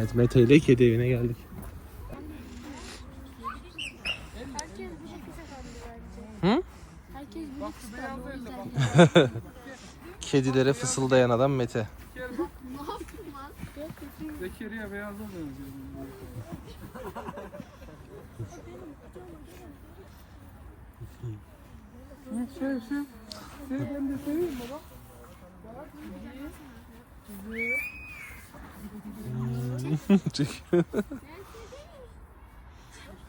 Evet Mete ile kedi evine geldik. Herkes bu şekilde kaldı bence. Hı? Herkes. Kedilere fısıldayan adam Mete. ne yaptın lan? Zekeriya. Ne şey şey. Şey ben de seveyim baba. Çek.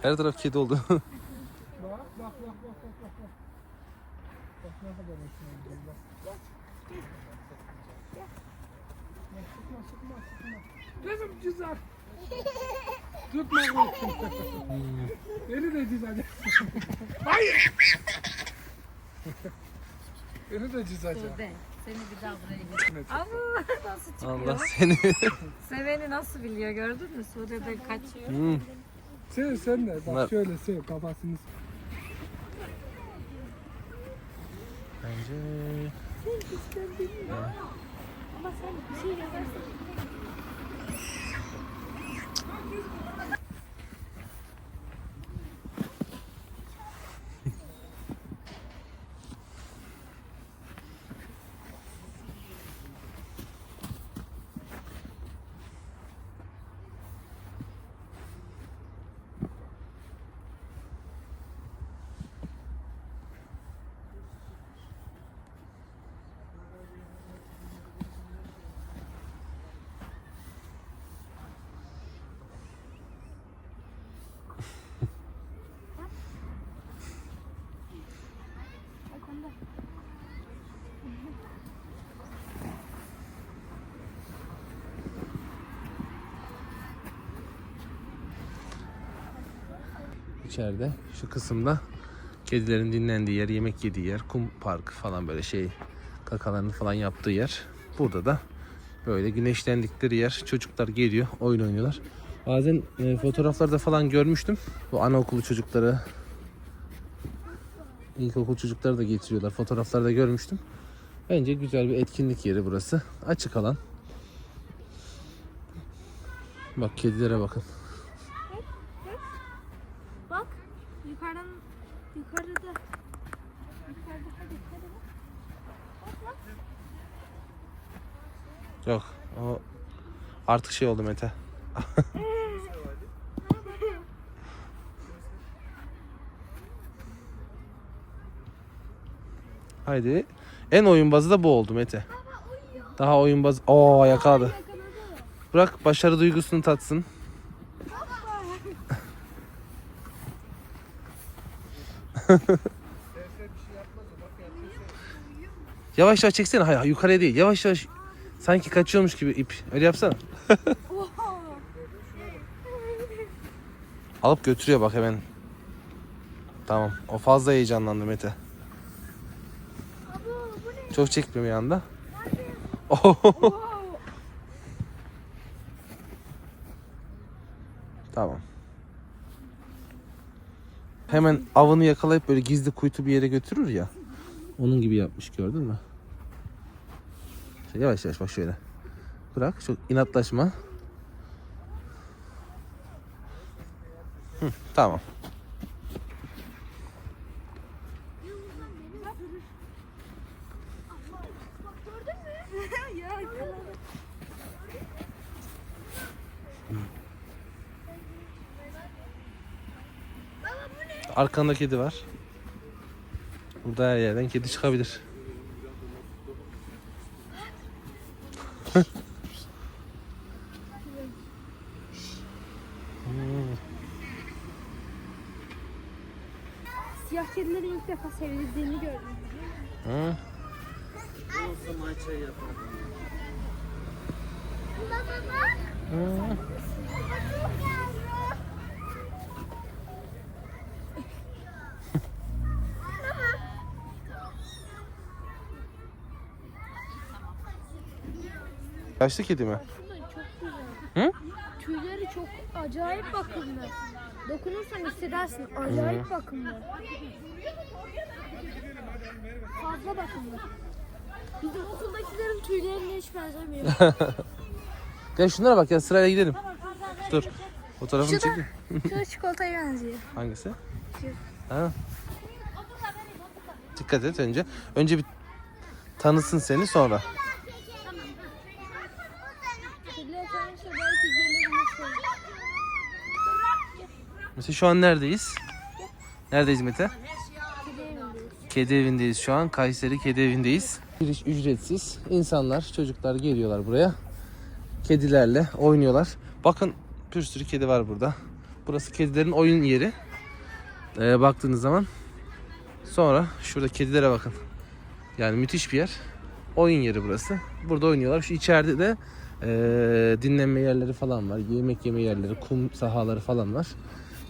Her taraf kedi oldu. Bak bak bak bak bak bak bak. Ne kadar hoşuna gidiyor bak. Bak. Bak, Sıkma sıkma sıkma. Kızım güzel. Tutma korktum. Beni de güzel. Hayır. Beni de güzel. Seni bir daha buraya getir. Ama nasıl çıkıyor? Allah seni. Seveni nasıl biliyor gördün mü? Sude de kaçıyor. Hmm. Sev sen de. Bak Bunlar- şöyle sev kafasını. Bence Ama sen bir şey yaparsın. İçeride şu kısımda kedilerin dinlendiği yer, yemek yediği yer, kum parkı falan böyle şey kakalarını falan yaptığı yer. Burada da böyle güneşlendikleri yer. Çocuklar geliyor, oyun oynuyorlar. Bazen e, fotoğraflarda falan görmüştüm. Bu anaokulu çocukları, ilkokul çocukları da getiriyorlar. Fotoğraflarda görmüştüm. Bence güzel bir etkinlik yeri burası. Açık alan. Bak kedilere bakın. Bak yukarıdan yukarıda. Yukarıda hadi hadi. bak. Yok. O artık şey oldu Mete. Haydi. En oyunbazı da bu oldu Mete. Daha oyunbaz. Oo yakaladı. Bırak başarı duygusunu tatsın. yavaş yavaş çeksene. Hayır yukarıya değil. Yavaş yavaş. Sanki kaçıyormuş gibi ip. Öyle yapsana. Alıp götürüyor bak hemen. Tamam. O fazla heyecanlandı Mete. Çok çekmiyor bir anda. tamam. Hemen avını yakalayıp böyle gizli kuytu bir yere götürür ya. Onun gibi yapmış gördün mü? Yavaş yavaş bak şöyle. Bırak çok inatlaşma. Hı, tamam. ya Arkanda kedi var. Burada her yerden kedi çıkabilir. Siyah kedilerin ilk defa sevildiğini gördüm. Hı? Hı. Yaşlı kedi mi? Aslında çok güzel. Hı? Tüyleri çok acayip bakımlı. Dokunursan hissedersin. Acayip bakımlı. Fazla bakımlı. Bizim okuldakilerin tüylerine hiç benzemiyor. Gel şunlara bak ya sırayla gidelim. Dur. Fotoğrafını Şu da- çek. Şu çikolataya benziyor. Hangisi? Şu. Ha. Dikkat et önce. Önce bir tanısın seni sonra. Mesela şu an neredeyiz? Neredeyiz Mete? Kedi evindeyiz. Şu an. Kayseri Kedi evindeyiz. Giriş ücretsiz. İnsanlar, çocuklar geliyorlar buraya. Kedilerle oynuyorlar. Bakın bir sürü kedi var burada. Burası kedilerin oyun yeri. Ee, baktığınız zaman. Sonra şurada kedilere bakın. Yani müthiş bir yer. Oyun yeri burası. Burada oynuyorlar. Şu içeride de ee, dinlenme yerleri falan var. Yemek yeme yerleri, kum sahaları falan var.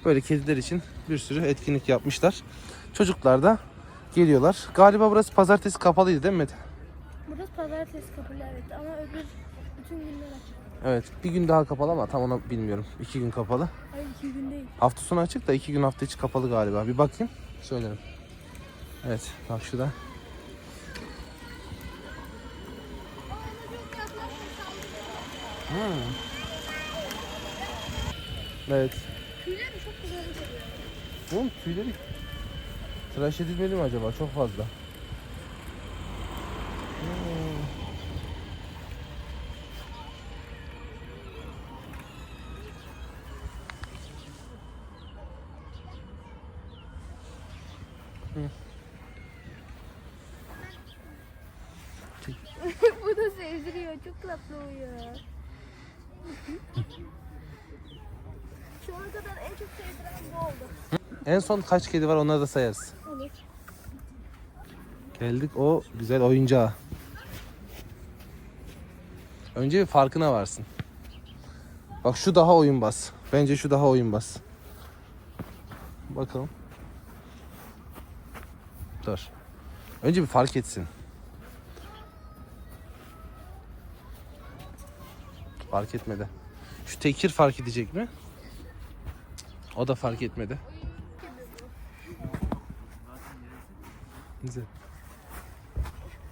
Böyle kediler için bir sürü etkinlik yapmışlar. Çocuklar da geliyorlar. Galiba burası pazartesi kapalıydı değil mi Mete? Burası pazartesi kapalı evet ama öbür bütün günler açık. Evet. Bir gün daha kapalı ama tam onu bilmiyorum. İki gün kapalı. Hayır iki gün değil. Hafta sonu açık da iki gün hafta içi kapalı galiba. Bir bakayım. Söylerim. Evet. Bak şurada. Hmm. Evet. Tüyleri çok güzel duruyor. Oğlum tüyleri tıraş edilmeli mi acaba? Çok fazla. Bu da sevdiriyor. Çok tatlı uyuyor. Şu ana kadar en çok sevdiren bu oldu. En son kaç kedi var onları da sayarız. Geldik o güzel oyuncağa. Önce bir farkına varsın. Bak şu daha oyun bas. Bence şu daha oyun bas. Bakalım. Dur. Önce bir fark etsin. Fark etmedi. Şu tekir fark edecek mi? O da fark etmedi. Güzel.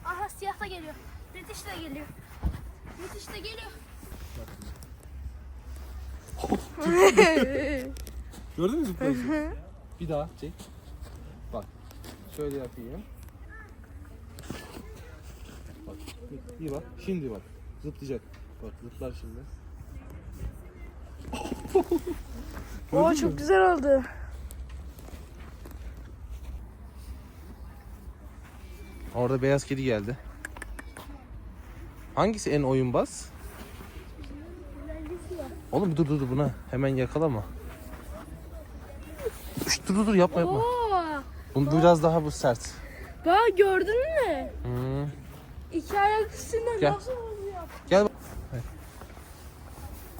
Aha siyah da geliyor. British de geliyor. British de geliyor. Gördün mü zıplayışı? bir daha çek. Bak. Şöyle yapayım. Bak. İyi bak. Şimdi bak. Zıplayacak. Bak zıplar şimdi. Oo çok güzel oldu. Orada beyaz kedi geldi. Hangisi en oyunbaz? Oğlum dur dur dur buna hemen yakalama. Şşt, dur dur dur yapma yapma. Oo. Bu biraz daha bu sert. Bak gördün mü? Hmm. İki ayak üstünde Gel. nasıl oluyor? Gel. Evet.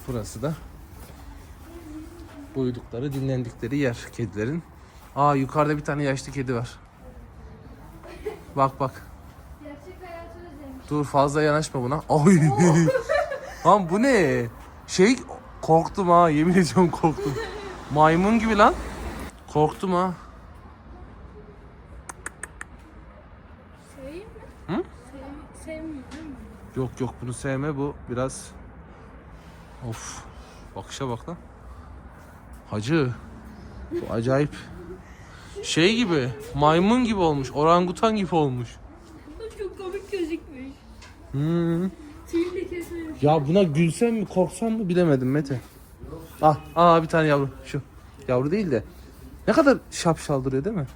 Burası da uyudukları, dinlendikleri yer kedilerin. Aa yukarıda bir tane yaşlı kedi var. Bak bak. Gerçek hayatı özlemiş. Dur fazla yanaşma buna. Ay. lan bu ne? Şey korktum ha yemin ediyorum korktum. Maymun gibi lan. Korktum ha. Seveyim mi? Hı? Sev, sevmiyorum. Yok yok bunu sevme bu biraz Of bakışa bak lan Hacı Bu acayip Şey gibi maymun gibi olmuş orangutan gibi olmuş Çok komik gözükmüş. hmm. Tüyünü de kesmemiş. Ya buna gülsem mi korksam mı bilemedim Mete Ah, aa bir tane yavru şu Yavru değil de Ne kadar şapşal duruyor değil mi?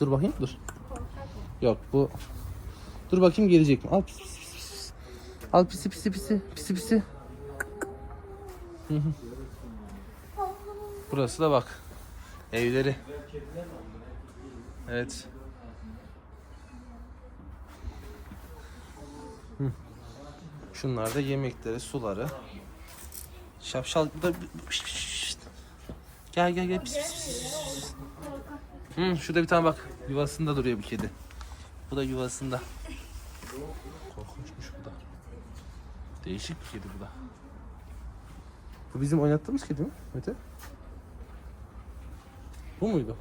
Dur bakayım dur Yok bu Dur bakayım gelecek mi? Al pis pis pis pis. Al pisi pisi pisi pisi pisi. Hı hı. Burası da bak. Evleri. Evet. Şunlar da yemekleri, suları. Şapşal da Gel gel gel pis pis pis. Hı, şurada bir tane bak yuvasında duruyor bir kedi. Bu da yuvasında. Korkunçmuş bu da. Değişik bir kedi bu da. Bu bizim oynattığımız kedi mi Mete? Bu muydu?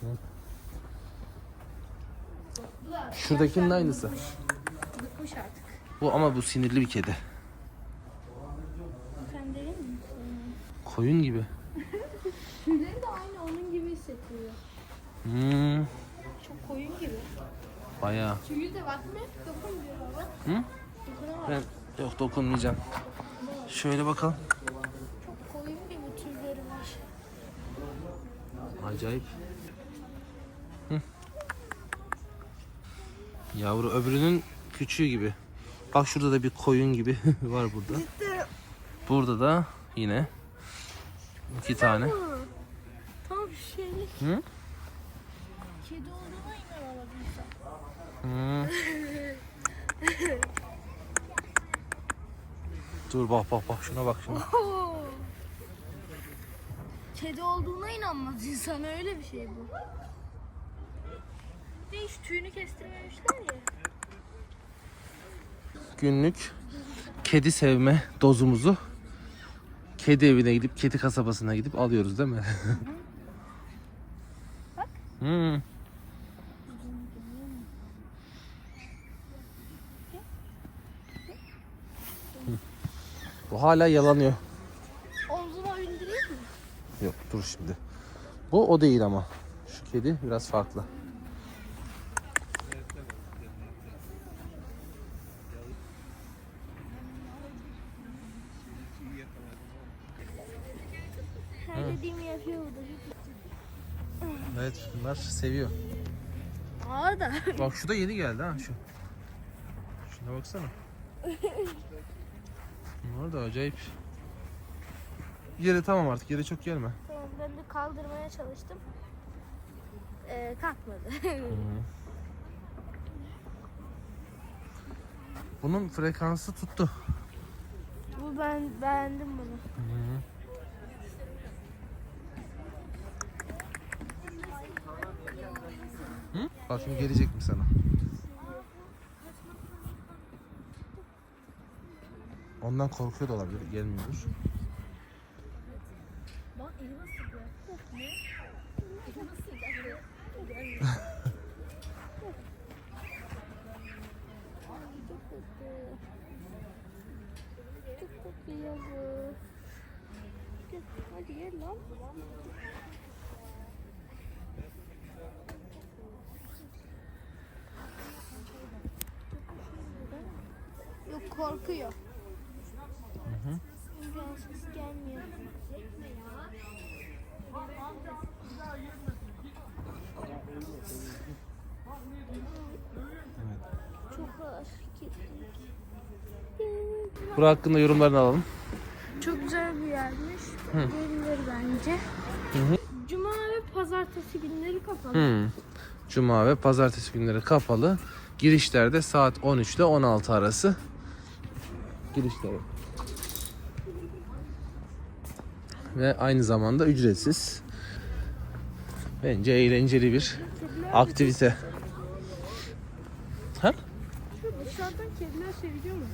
Hı. Şuradakinin aynısı. Bıkmış artık. Bu ama bu sinirli bir kedi. Sen derin mi? Koyun gibi. Tüyleri de aynı onun gibi hissettiriyor. Hmm, Çok koyun gibi. bayağı. Tüyü de bak mı? Dokun diyor baba. Hı? Dokunamaz. Ben yok dokunmayacağım. Şöyle bakalım. Çok koyun gibi tüyleri var. Acayip. Hı. Yavru öbürünün küçüğü gibi. Bak şurada da bir koyun gibi var burada. Burada da yine iki tane. Tam şeylik. Hı? Kedi olduğuna inanamadım. Dur bak bak bak şuna bak şuna. Kedi olduğuna inanmaz insan öyle bir şey bu. De hiç tüyünü kestirmemişler ya. Günlük kedi sevme dozumuzu kedi evine gidip kedi kasabasına gidip alıyoruz değil mi? Bak. Hmm. Bu hala yalanıyor. Yok dur şimdi. Bu o değil ama. Şu kedi biraz farklı. Her dediğimi yapıyor bu da. Evet bunlar seviyor. Aa da. Bak şu da yeni geldi ha şu. Şuna baksana. Bunlar da acayip. Yere tamam artık yere çok gelme. Tamam ben de kaldırmaya çalıştım. Ee, kalkmadı. Bunun frekansı tuttu. bu ben beğendim bunu. Hı? Bak şimdi gelecek mi sana? Ondan korkuyor da olabilir. Gelmiyordur. Çok tatlı. Hadi gel lan. Yok korkuyor. İmkansız gelmiyor. Çok ağır. Bura hakkında yorumlarını alalım. Çok güzel bir yermiş. Hı. Gelinir bence. Hı hı. Cuma ve pazartesi günleri kapalı. Hmm. Cuma ve pazartesi günleri kapalı. Girişlerde saat 13 ile 16 arası. Girişleri. Ve aynı zamanda ücretsiz. Bence eğlenceli bir aktivite. Ha? Dışarıdan kediler seviliyor mu?